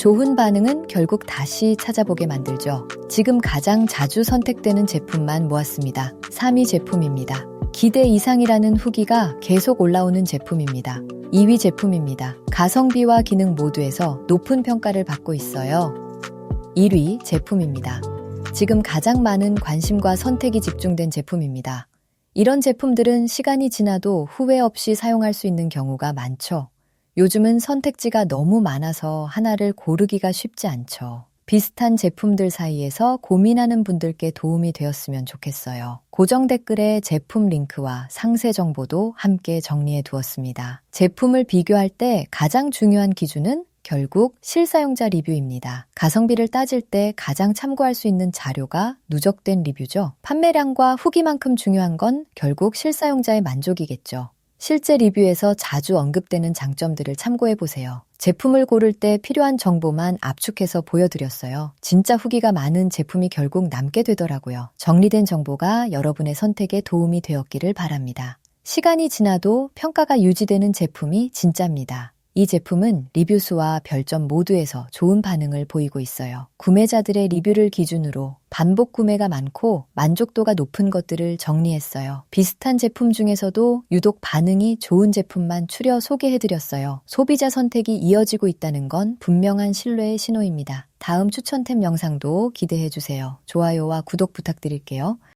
좋은 반응은 결국 다시 찾아보게 만들죠. 지금 가장 자주 선택되는 제품만 모았습니다. 3위 제품입니다. 기대 이상이라는 후기가 계속 올라오는 제품입니다. 2위 제품입니다. 가성비와 기능 모두에서 높은 평가를 받고 있어요. 1위 제품입니다. 지금 가장 많은 관심과 선택이 집중된 제품입니다. 이런 제품들은 시간이 지나도 후회 없이 사용할 수 있는 경우가 많죠. 요즘은 선택지가 너무 많아서 하나를 고르기가 쉽지 않죠. 비슷한 제품들 사이에서 고민하는 분들께 도움이 되었으면 좋겠어요. 고정 댓글에 제품 링크와 상세 정보도 함께 정리해 두었습니다. 제품을 비교할 때 가장 중요한 기준은 결국 실사용자 리뷰입니다. 가성비를 따질 때 가장 참고할 수 있는 자료가 누적된 리뷰죠. 판매량과 후기만큼 중요한 건 결국 실사용자의 만족이겠죠. 실제 리뷰에서 자주 언급되는 장점들을 참고해 보세요. 제품을 고를 때 필요한 정보만 압축해서 보여드렸어요. 진짜 후기가 많은 제품이 결국 남게 되더라고요. 정리된 정보가 여러분의 선택에 도움이 되었기를 바랍니다. 시간이 지나도 평가가 유지되는 제품이 진짜입니다. 이 제품은 리뷰수와 별점 모두에서 좋은 반응을 보이고 있어요. 구매자들의 리뷰를 기준으로 반복 구매가 많고 만족도가 높은 것들을 정리했어요. 비슷한 제품 중에서도 유독 반응이 좋은 제품만 추려 소개해드렸어요. 소비자 선택이 이어지고 있다는 건 분명한 신뢰의 신호입니다. 다음 추천템 영상도 기대해주세요. 좋아요와 구독 부탁드릴게요.